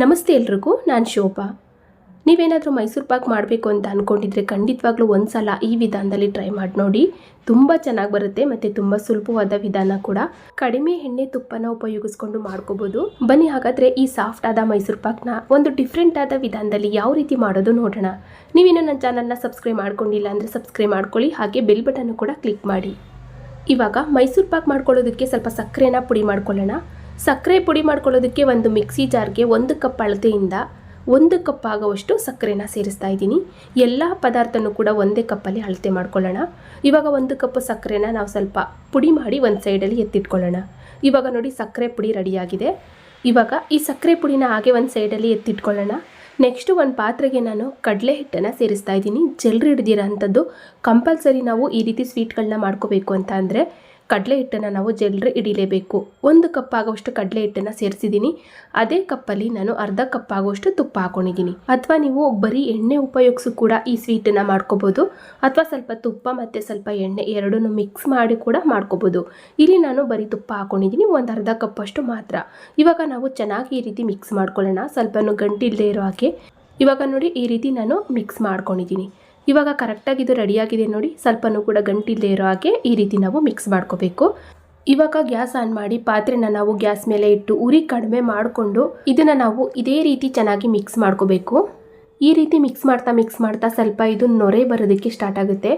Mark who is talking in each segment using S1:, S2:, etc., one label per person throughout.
S1: ನಮಸ್ತೆ ಎಲ್ರಿಗೂ, ನಾನು ಶೋಭಾ. ನೀವೇನಾದರೂ ಮೈಸೂರು ಪಾಕ್ ಮಾಡಬೇಕು ಅಂತ ಅಂದ್ಕೊಂಡಿದ್ರೆ ಖಂಡಿತವಾಗ್ಲೂ ಒಂದು ಸಲ ಈ ವಿಧಾನದಲ್ಲಿ ಟ್ರೈ ಮಾಡಿ ನೋಡಿ. ತುಂಬ ಚೆನ್ನಾಗಿ ಬರುತ್ತೆ ಮತ್ತು ತುಂಬ ಸುಲಭವಾದ ವಿಧಾನ ಕೂಡ. ಕಡಿಮೆ ಎಣ್ಣೆ ತುಪ್ಪನ ಉಪಯೋಗಿಸ್ಕೊಂಡು ಮಾಡ್ಕೋಬೋದು. ಬನ್ನಿ ಹಾಗಾದರೆ ಈ ಸಾಫ್ಟ್ ಆದ ಮೈಸೂರು ಪಾಕ್ನ ಒಂದು ಡಿಫ್ರೆಂಟ್ ಆದ ವಿಧಾನದಲ್ಲಿ ಯಾವ ರೀತಿ ಮಾಡೋದು ನೋಡೋಣ. ನೀವೇನು ನನ್ನ ಚಾನಲ್ನ ಸಬ್ಸ್ಕ್ರೈಬ್ ಮಾಡ್ಕೊಂಡಿಲ್ಲ ಅಂದರೆ ಸಬ್ಸ್ಕ್ರೈಬ್ ಮಾಡ್ಕೊಳ್ಳಿ, ಹಾಗೆ ಬೆಲ್ ಬಟನ್ನು ಕೂಡ ಕ್ಲಿಕ್ ಮಾಡಿ. ಇವಾಗ ಮೈಸೂರು ಪಾಕ್ ಮಾಡ್ಕೊಳ್ಳೋದಕ್ಕೆ ಸ್ವಲ್ಪ ಸಕ್ಕರೆನ ಪುಡಿ ಮಾಡ್ಕೊಳ್ಳೋಣ. ಸಕ್ಕರೆ ಪುಡಿ ಮಾಡ್ಕೊಳ್ಳೋದಕ್ಕೆ ಒಂದು ಮಿಕ್ಸಿ ಜಾರ್ಗೆ ಒಂದು ಕಪ್ ಅಳತೆಯಿಂದ ಒಂದು ಕಪ್ ಆಗುವಷ್ಟು ಸಕ್ಕರೆನ ಸೇರಿಸ್ತಾ ಇದ್ದೀನಿ. ಎಲ್ಲ ಪದಾರ್ಥನೂ ಕೂಡ ಒಂದೇ ಕಪ್ಪಲ್ಲಿ ಅಳತೆ ಮಾಡ್ಕೊಳ್ಳೋಣ. ಇವಾಗ ಒಂದು ಕಪ್ ಸಕ್ಕರೆನ ನಾವು ಸ್ವಲ್ಪ ಪುಡಿ ಮಾಡಿ ಒಂದು ಸೈಡಲ್ಲಿ ಎತ್ತಿಟ್ಕೊಳ್ಳೋಣ. ಇವಾಗ ನೋಡಿ ಸಕ್ಕರೆ ಪುಡಿ ರೆಡಿಯಾಗಿದೆ. ಇವಾಗ ಈ ಸಕ್ಕರೆ ಪುಡಿನ ಹಾಗೆ ಒಂದು ಸೈಡಲ್ಲಿ ಎತ್ತಿಟ್ಕೊಳ್ಳೋಣ. ನೆಕ್ಸ್ಟು ಒಂದು ಪಾತ್ರೆಗೆ ನಾನು ಕಡಲೆ ಹಿಟ್ಟನ್ನು ಸೇರಿಸ್ತಾ ಇದ್ದೀನಿ. ಜಲ್ರಿ ಹಿಡ್ದಿರೋ ಅಂಥದ್ದು ಕಂಪಲ್ಸರಿ ನಾವು ಈ ರೀತಿ ಸ್ವೀಟ್ಗಳನ್ನ ಮಾಡ್ಕೋಬೇಕು ಅಂತ ಅಂದರೆ ಕಡಲೆ ಹಿಟ್ಟನ್ನು ನಾವು ಜಲ್ರಿ ಹಿಡಿಲೇಬೇಕು. ಒಂದು ಕಪ್ ಆಗುವಷ್ಟು ಕಡಲೆ ಹಿಟ್ಟನ್ನು ಸೇರಿಸಿದ್ದೀನಿ. ಅದೇ ಕಪ್ಪಲ್ಲಿ ನಾನು ಅರ್ಧ ಕಪ್ ಆಗುವಷ್ಟು ತುಪ್ಪ ಹಾಕೊಂಡಿದ್ದೀನಿ. ಅಥವಾ ನೀವು ಬರೀ ಎಣ್ಣೆ ಉಪಯೋಗಿಸು ಕೂಡ ಈ ಸ್ವೀಟನ್ನು ಮಾಡ್ಕೋಬೋದು. ಅಥವಾ ಸ್ವಲ್ಪ ತುಪ್ಪ ಮತ್ತು ಸ್ವಲ್ಪ ಎಣ್ಣೆ ಎರಡನ್ನು ಮಿಕ್ಸ್ ಮಾಡಿ ಕೂಡ ಮಾಡ್ಕೋಬೋದು. ಇಲ್ಲಿ ನಾನು ಬರೀ ತುಪ್ಪ ಹಾಕೊಂಡಿದ್ದೀನಿ. ಒಂದು ಅರ್ಧ ಕಪ್ಪಷ್ಟು ಮಾತ್ರ. ಇವಾಗ ನಾವು ಚೆನ್ನಾಗಿ ಈ ರೀತಿ ಮಿಕ್ಸ್ ಮಾಡ್ಕೊಳ್ಳೋಣ. ಸ್ವಲ್ಪನೂ ಗಂಟಿಲ್ಲದೆ ಇರೋ ಹಾಗೆ. ಇವಾಗ ನೋಡಿ ಈ ರೀತಿ ನಾನು ಮಿಕ್ಸ್ ಮಾಡ್ಕೊಂಡಿದ್ದೀನಿ. ಇವಾಗ ಕರೆಕ್ಟಾಗಿ ಇದು ರೆಡಿಯಾಗಿದೆ ನೋಡಿ. ಸ್ವಲ್ಪನೂ ಕೂಡ ಗಂಟಿಲ್ಲದೆ ಇರೋ ಹಾಗೆ ಈ ರೀತಿ ನಾವು ಮಿಕ್ಸ್ ಮಾಡ್ಕೋಬೇಕು. ಇವಾಗ ಗ್ಯಾಸ್ ಆನ್ ಮಾಡಿ ಪಾತ್ರೆನ ನಾವು ಗ್ಯಾಸ್ ಮೇಲೆ ಇಟ್ಟು ಉರಿ ಕಡಿಮೆ ಮಾಡಿಕೊಂಡು ಇದನ್ನು ನಾವು ಇದೇ ರೀತಿ ಚೆನ್ನಾಗಿ ಮಿಕ್ಸ್ ಮಾಡ್ಕೋಬೇಕು. ಈ ರೀತಿ ಮಿಕ್ಸ್ ಮಾಡ್ತಾ ಮಿಕ್ಸ್ ಮಾಡ್ತಾ ಸ್ವಲ್ಪ ಇದು ನೊರೆ ಬರೋದಕ್ಕೆ ಸ್ಟಾರ್ಟ್ ಆಗುತ್ತೆ.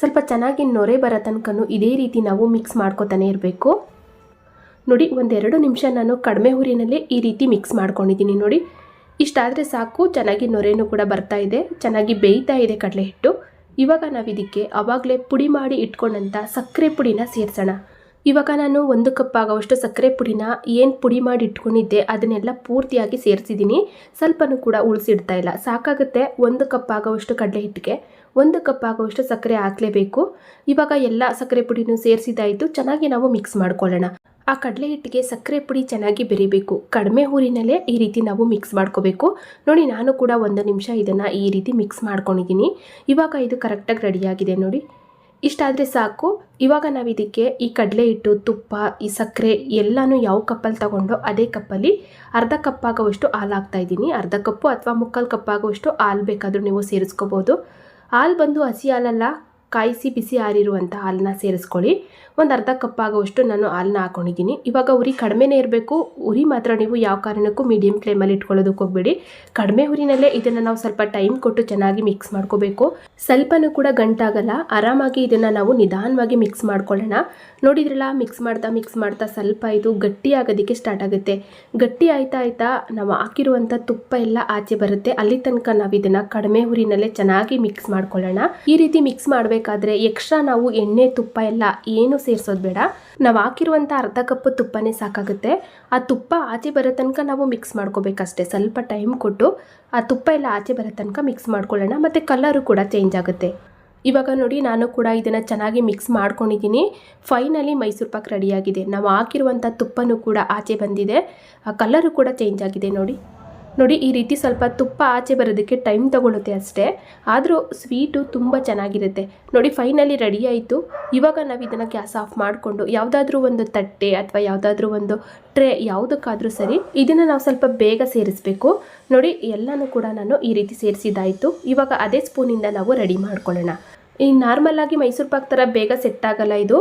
S1: ಸ್ವಲ್ಪ ಚೆನ್ನಾಗಿ ನೊರೆ ಬರೋ ತನಕನೂ ಇದೇ ರೀತಿ ನಾವು ಮಿಕ್ಸ್ ಮಾಡ್ಕೋತಾನೆ ಇರಬೇಕು. ನೋಡಿ, ಒಂದೆರಡು ನಿಮಿಷ ನಾನು ಕಡಿಮೆ ಹುರಿನಲ್ಲಿ ಈ ರೀತಿ ಮಿಕ್ಸ್ ಮಾಡ್ಕೊಂಡಿದ್ದೀನಿ ನೋಡಿ. ಇಷ್ಟಾದರೆ ಸಾಕು, ಚೆನ್ನಾಗಿ ನೊರೆನೂ ಕೂಡ ಬರ್ತಾ ಇದೆ, ಚೆನ್ನಾಗಿ ಬೇಯ್ತಾ ಇದೆ ಕಡಲೆ ಹಿಟ್ಟು ಇವಾಗ ನಾವು ಇದಕ್ಕೆ ಅವಾಗಲೇ ಪುಡಿ ಮಾಡಿ ಇಟ್ಕೊಂಡಂಥ ಸಕ್ಕರೆ ಪುಡಿನ ಸೇರಿಸೋಣ. ಇವಾಗ ನಾನು ಒಂದು ಕಪ್ ಆಗೋವಷ್ಟು ಸಕ್ಕರೆ ಪುಡಿನ ಏನು ಪುಡಿ ಮಾಡಿ ಇಟ್ಕೊಂಡಿದ್ದೆ ಅದನ್ನೆಲ್ಲ ಪೂರ್ತಿಯಾಗಿ ಸೇರಿಸಿದ್ದೀನಿ. ಸ್ವಲ್ಪನೂ ಕೂಡ ಉಳಿಸಿಡ್ತಾ ಇಲ್ಲ. ಸಾಕಾಗುತ್ತೆ ಒಂದು ಕಪ್ ಆಗೋವಷ್ಟು ಕಡಲೆ ಹಿಟ್ಟಿಗೆ ಒಂದು ಕಪ್ ಆಗೋವಷ್ಟು ಸಕ್ಕರೆ ಹಾಕಲೇಬೇಕು. ಇವಾಗ ಎಲ್ಲ ಸಕ್ಕರೆ ಪುಡಿನೂ ಸೇರಿಸಿದಾಯಿತು. ಚೆನ್ನಾಗಿ ನಾವು ಮಿಕ್ಸ್ ಮಾಡ್ಕೊಳ್ಳೋಣ. ಆ ಕಡಲೆ ಹಿಟ್ಟಿಗೆ ಸಕ್ಕರೆ ಪುಡಿ ಚೆನ್ನಾಗಿ ಬೆರಿಬೇಕು. ಕಡಿಮೆ ಊರಿನಲ್ಲೇ ಈ ರೀತಿ ನಾವು ಮಿಕ್ಸ್ ಮಾಡ್ಕೋಬೇಕು. ನೋಡಿ, ನಾನು ಕೂಡ ಒಂದು ನಿಮಿಷ ಇದನ್ನು ಈ ರೀತಿ ಮಿಕ್ಸ್ ಮಾಡ್ಕೊಂಡಿದ್ದೀನಿ. ಇವಾಗ ಇದು ಕರೆಕ್ಟಾಗಿ ರೆಡಿಯಾಗಿದೆ ನೋಡಿ. ಇಷ್ಟಾದರೆ ಸಾಕು. ಇವಾಗ ನಾವು ಇದಕ್ಕೆ ಈ ಕಡಲೆ ಹಿಟ್ಟು, ತುಪ್ಪ, ಈ ಸಕ್ಕರೆ ಎಲ್ಲನೂ ಯಾವ ಕಪ್ಪಲ್ಲಿ ತಗೊಂಡೋ ಅದೇ ಕಪ್ಪಲ್ಲಿ ಅರ್ಧ ಕಪ್ಪಾಗುವಷ್ಟು ಹಾಲು ಹಾಕ್ತಾ ಇದ್ದೀನಿ. ಅರ್ಧ ಕಪ್ಪು ಅಥವಾ ಮುಕ್ಕಾಲು ಕಪ್ಪಾಗುವಷ್ಟು ಹಾಲು ಬೇಕಾದರೂ ನೀವು ಸೇರಿಸ್ಕೋಬೋದು. ಹಾಲು ಬಂದು ಹಸಿ ಹಾಲಲ್ಲ ಕಾಯಿಸಿ ಬಿಸಿ ಆರಿರುವಂಥ ಹಾಲನ್ನ ಸೇರಿಸ್ಕೊಳ್ಳಿ. ಒಂದು ಅರ್ಧ ಕಪ್ ಆಗುವಷ್ಟು ನಾನು ಹಾಲನ್ನ ಹಾಕೊಂಡಿದ್ದೀನಿ. ಇವಾಗ ಉರಿ ಕಡಿಮೆನೇ ಇರಬೇಕು. ಉರಿ ಮಾತ್ರ ನೀವು ಯಾವ ಕಾರಣಕ್ಕೂ ಮೀಡಿಯಂ ಫ್ಲೇಮಲ್ಲಿ ಇಟ್ಕೊಳ್ಳೋದಕ್ಕೆ ಹೋಗಬೇಡಿ. ಕಡಿಮೆ ಉರಿನಲ್ಲೇ ಇದನ್ನು ನಾವು ಸ್ವಲ್ಪ ಟೈಮ್ ಕೊಟ್ಟು ಚೆನ್ನಾಗಿ ಮಿಕ್ಸ್ ಮಾಡ್ಕೋಬೇಕು. ಸ್ವಲ್ಪನೂ ಕೂಡ ಗಂಟಾಗಲ್ಲ. ಆರಾಮಾಗಿ ಇದನ್ನು ನಾವು ನಿಧಾನವಾಗಿ ಮಿಕ್ಸ್ ಮಾಡ್ಕೊಳ್ಳೋಣ. ನೋಡಿದ್ರಲ್ಲ ಮಿಕ್ಸ್ ಮಾಡ್ತಾ ಮಿಕ್ಸ್ ಮಾಡ್ತಾ ಸ್ವಲ್ಪ ಇದು ಗಟ್ಟಿ ಆಗೋದಕ್ಕೆ ಸ್ಟಾರ್ಟ್ ಆಗುತ್ತೆ. ಗಟ್ಟಿ ಆಯ್ತಾ ಆಯ್ತಾ ನಾವು ಹಾಕಿರುವಂಥ ತುಪ್ಪ ಎಲ್ಲ ಆಚೆ ಬರುತ್ತೆ. ಅಲ್ಲಿ ತನಕ ನಾವು ಇದನ್ನು ಕಡಿಮೆ ಉರಿನಲ್ಲೇ ಚೆನ್ನಾಗಿ ಮಿಕ್ಸ್ ಮಾಡ್ಕೊಳ್ಳೋಣ. ಈ ರೀತಿ ಮಿಕ್ಸ್ ಮಾಡಬೇಕಾದ್ರೆ ಎಕ್ಸ್ಟ್ರಾ ನಾವು ಎಣ್ಣೆ, ತುಪ್ಪ ಎಲ್ಲ ಏನು ಸೇರಿಸೋದು ಬೇಡ. ನಾವು ಹಾಕಿರುವಂಥ ಅರ್ಧ ಕಪ್ ತುಪ್ಪನೇ ಸಾಕಾಗುತ್ತೆ. ಆ ತುಪ್ಪ ಆಚೆ ಬರೋ ತನಕ ನಾವು ಮಿಕ್ಸ್ ಮಾಡ್ಕೋಬೇಕಷ್ಟೇ. ಸ್ವಲ್ಪ ಟೈಮ್ ಕೊಟ್ಟು ಆ ತುಪ್ಪ ಎಲ್ಲ ಆಚೆ ಬರೋ ತನಕ ಮಿಕ್ಸ್ ಮಾಡ್ಕೊಳ್ಳೋಣ. ಮತ್ತು ಕಲರು ಕೂಡ ಚೇಂಜ್ ಆಗುತ್ತೆ. ಇವಾಗ ನೋಡಿ ನಾನು ಕೂಡ ಇದನ್ನು ಚೆನ್ನಾಗಿ ಮಿಕ್ಸ್ ಮಾಡ್ಕೊಂಡಿದ್ದೀನಿ. ಫೈನಲಿ ಮೈಸೂರು ಪಾಕ್ ರೆಡಿಯಾಗಿದೆ ನಾವು ಹಾಕಿರುವಂಥ ತುಪ್ಪನೂ ಕೂಡ ಆಚೆ ಬಂದಿದೆ. ಆ ಕಲರು ಕೂಡ ಚೇಂಜ್ ಆಗಿದೆ ನೋಡಿ. ನೋಡಿ, ಈ ರೀತಿ ಸ್ವಲ್ಪ ತುಪ್ಪ ಆಚೆ ಬರೋದಕ್ಕೆ ಟೈಮ್ ತಗೊಳ್ಳುತ್ತೆ ಅಷ್ಟೇ. ಆದರೂ ಸ್ವೀಟು ತುಂಬ ಚೆನ್ನಾಗಿರುತ್ತೆ. ನೋಡಿ, ಫೈನಲಿ ರೆಡಿ ಆಯಿತು ಇವಾಗ ನಾವು ಇದನ್ನು ಗ್ಯಾಸ್ ಆಫ್ ಮಾಡಿಕೊಂಡು ಯಾವುದಾದ್ರೂ ಒಂದು ತಟ್ಟೆ ಅಥವಾ ಯಾವುದಾದ್ರೂ ಒಂದು ಟ್ರೇ ಯಾವುದಕ್ಕಾದರೂ ಸರಿ, ಇದನ್ನು ನಾವು ಸ್ವಲ್ಪ ಬೇಗ ಸೇರಿಸಬೇಕು. ನೋಡಿ, ಎಲ್ಲನೂ ಕೂಡ ನಾನು ಈ ರೀತಿ ಸೇರಿಸಿದಾಯಿತು ಇವಾಗ ಅದೇ ಸ್ಪೂನಿಂದ ನಾವು ರೆಡಿ ಮಾಡ್ಕೊಳ್ಳೋಣ. ಈ ನಾರ್ಮಲ್ ಆಗಿ ಮೈಸೂರು ಪಾಕ್ ಥರ ಬೇಗ ಸೆಟ್ ಆಗಲ್ಲ ಇದು.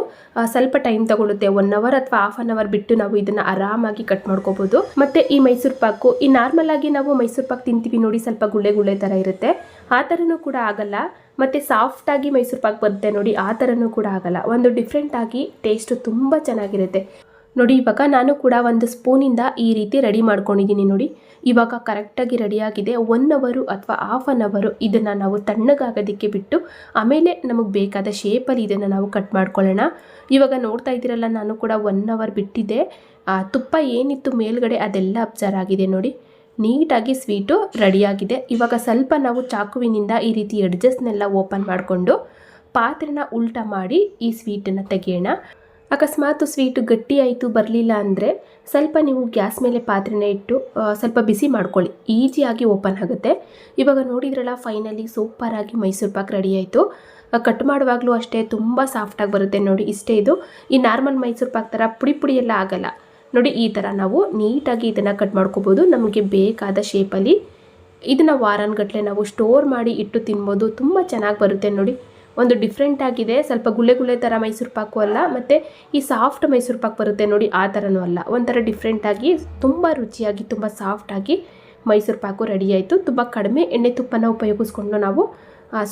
S1: ಸ್ವಲ್ಪ ಟೈಮ್ ತಗೊಳುತ್ತೆ. ಒನ್ ಅವರ್ ಅಥವಾ ಹಾಫ್ ಅನ್ ಅವರ್ ಬಿಟ್ಟು ನಾವು ಇದನ್ನು ಆರಾಮಾಗಿ ಕಟ್ ಮಾಡ್ಕೋಬೋದು. ಮತ್ತು ಈ ಮೈಸೂರು ಪಾಕು, ಈ ನಾರ್ಮಲ್ ಆಗಿ ನಾವು ಮೈಸೂರು ಪಾಕ್ ತಿಂತೀವಿ ನೋಡಿ ಸ್ವಲ್ಪ ಗುಳ್ಳೆ ಗುಳ್ಳೆ ಥರ ಇರುತ್ತೆ. ಆ ಥರನೂ ಕೂಡ ಆಗಲ್ಲ. ಮತ್ತು ಸಾಫ್ಟಾಗಿ ಮೈಸೂರು ಪಾಕ್ ಬರುತ್ತೆ ನೋಡಿ ಆ ಥರನೂ ಕೂಡ ಆಗಲ್ಲ. ಒಂದು ಡಿಫ್ರೆಂಟ್ ಆಗಿ ಟೇಸ್ಟು ತುಂಬ ಚೆನ್ನಾಗಿರುತ್ತೆ. ನೋಡಿ, ಇವಾಗ ನಾನು ಕೂಡ ಒಂದು ಸ್ಪೂನಿಂದ ಈ ರೀತಿ ರೆಡಿ ಮಾಡ್ಕೊಂಡಿದ್ದೀನಿ ನೋಡಿ. ಇವಾಗ ಕರೆಕ್ಟಾಗಿ ರೆಡಿಯಾಗಿದೆ. ಒನ್ ಅವರು ಅಥವಾ ಹಾಫ್ ಅನ್ ಅವರು ಇದನ್ನು ನಾವು ತಣ್ಣಗಾಗೋದಕ್ಕೆ ಬಿಟ್ಟು, ಆಮೇಲೆ ನಮಗೆ ಬೇಕಾದ ಶೇಪಲ್ಲಿ ಇದನ್ನು ನಾವು ಕಟ್ ಮಾಡ್ಕೊಳ್ಳೋಣ. ಇವಾಗ ನೋಡ್ತಾ ಇದ್ದೀರಲ್ಲ, ನಾನು ಕೂಡ ಒನ್ ಅವರ್ ಬಿಟ್ಟಿದ್ದೆ. ತುಪ್ಪ ಏನಿತ್ತು ಮೇಲ್ಗಡೆ ಅದೆಲ್ಲ ಅಬ್ಸರ್ವ್ ಆಗಿದೆ ನೋಡಿ. ನೀಟಾಗಿ ಸ್ವೀಟು ರೆಡಿಯಾಗಿದೆ. ಇವಾಗ ಸ್ವಲ್ಪ ನಾವು ಚಾಕುವಿನಿಂದ ಈ ರೀತಿ ಎಡ್ಜಸ್ನೆಲ್ಲ ಓಪನ್ ಮಾಡಿಕೊಂಡು, ಪಾತ್ರೆನ ಉಲ್ಟಾ ಮಾಡಿ ಈ ಸ್ವೀಟನ್ನು ತೆಗೆಯೋಣ. ಅಕಸ್ಮಾತ್ ಸ್ವೀಟು ಗಟ್ಟಿ ಆಯಿತು ಬರಲಿಲ್ಲ ಅಂದರೆ ಸ್ವಲ್ಪ ನೀವು ಗ್ಯಾಸ್ ಮೇಲೆ ಪಾತ್ರೆನ ಇಟ್ಟು ಸ್ವಲ್ಪ ಬಿಸಿ ಮಾಡ್ಕೊಳ್ಳಿ. ಈಸಿಯಾಗಿ ಓಪನ್ ಆಗುತ್ತೆ. ಇವಾಗ ನೋಡಿದ್ರಲ್ಲ, ಫೈನಲಿ ಸೂಪರಾಗಿ ಮೈಸೂರು ಪಾಕ್ ರೆಡಿ ಆಯಿತು. ಕಟ್ ಮಾಡುವಾಗಲೂ ಅಷ್ಟೇ ತುಂಬ ಸಾಫ್ಟಾಗಿ ಬರುತ್ತೆ ನೋಡಿ, ಇಷ್ಟೇ ಇದು. ಈ ನಾರ್ಮಲ್ ಮೈಸೂರು ಪಾಕ್ ಥರ ಪುಡಿ ಪುಡಿ ಎಲ್ಲ ಆಗಲ್ಲ. ನೋಡಿ, ಈ ಥರ ನಾವು ನೀಟಾಗಿ ಇದನ್ನು ಕಟ್ ಮಾಡ್ಕೋಬೋದು. ನಮಗೆ ಬೇಕಾದ ಶೇಪಲ್ಲಿ ಇದನ್ನು ವಾರಾನ್ಗಟ್ಟಲೆ ನಾವು ಸ್ಟೋರ್ ಮಾಡಿ ಇಟ್ಟು ತಿನ್ಬೋದು. ತುಂಬ ಚೆನ್ನಾಗಿ ಬರುತ್ತೆ ನೋಡಿ. ಒಂದು ಡಿಫ್ರೆಂಟ್ ಆಗಿದೆ. ಸ್ವಲ್ಪ ಗುಳೆ ಗುಳೆ ಥರ ಮೈಸೂರು ಪಾಕು ಅಲ್ಲ, ಮತ್ತು ಈ ಸಾಫ್ಟ್ ಮೈಸೂರು ಪಾಕು ಬರುತ್ತೆ ನೋಡಿ, ಆ ಥರನೂ ಅಲ್ಲ. ಒಂಥರ ಡಿಫ್ರೆಂಟಾಗಿ ತುಂಬ ರುಚಿಯಾಗಿ, ತುಂಬ ಸಾಫ್ಟಾಗಿ ಮೈಸೂರು ಪಾಕು ರೆಡಿ ಆಯಿತು. ತುಂಬ ಕಡಿಮೆ ಎಣ್ಣೆ ತುಪ್ಪನ ಉಪಯೋಗಿಸ್ಕೊಂಡು ನಾವು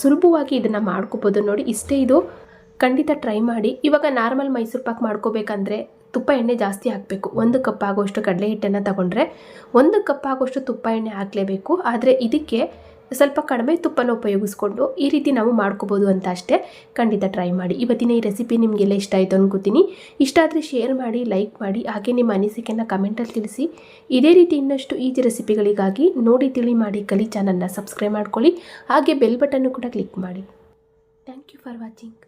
S1: ಸುಲಭವಾಗಿ ಇದನ್ನು ಮಾಡ್ಕೋಬೋದು ನೋಡಿ. ಇಷ್ಟೇ ಇದು. ಖಂಡಿತ ಟ್ರೈ ಮಾಡಿ. ಇವಾಗ ನಾರ್ಮಲ್ ಮೈಸೂರು ಪಾಕ್ ಮಾಡ್ಕೋಬೇಕಂದ್ರೆ ತುಪ್ಪ ಎಣ್ಣೆ ಜಾಸ್ತಿ ಹಾಕಬೇಕು. ಒಂದು ಕಪ್ ಆಗೋಷ್ಟು ಕಡಲೆ ಹಿಟ್ಟನ್ನು ತಗೊಂಡ್ರೆ ಒಂದು ಕಪ್ ಆಗೋಷ್ಟು ತುಪ್ಪ ಎಣ್ಣೆ ಹಾಕಲೇಬೇಕು. ಆದರೆ ಇದಕ್ಕೆ ಸ್ವಲ್ಪ ಕಡಿಮೆ ತುಪ್ಪನ ಉಪಯೋಗಿಸ್ಕೊಂಡು ಈ ರೀತಿ ನಾವು ಮಾಡ್ಕೋಬೋದು ಅಂತ ಅಷ್ಟೇ ಖಂಡಿತ ಟ್ರೈ ಮಾಡಿ. ಇವತ್ತಿನ ಈ ರೆಸಿಪಿ ನಿಮಗೆಲ್ಲ ಇಷ್ಟ ಆಯಿತು ಅನ್ಕೋತೀನಿ. ಇಷ್ಟ ಆದರೆ ಶೇರ್ ಮಾಡಿ ಲೈಕ್ ಮಾಡಿ, ಹಾಗೆ ನಿಮ್ಮ ಅನಿಸಿಕೆಯನ್ನು ಕಮೆಂಟಲ್ಲಿ ತಿಳಿಸಿ. ಇದೇ ರೀತಿ ಇನ್ನಷ್ಟು ಈಜಿ ರೆಸಿಪಿಗಳಿಗಾಗಿ ನೋಡಿ, ತಿಳಿ ಮಾಡಿ, ಕಲಿ ಚಾನಲ್ನ ಸಬ್ಸ್ಕ್ರೈಬ್ ಮಾಡ್ಕೊಳ್ಳಿ. ಹಾಗೆ ಬೆಲ್ ಬಟನ್ನು ಕೂಡ ಕ್ಲಿಕ್ ಮಾಡಿ. Thank you for watching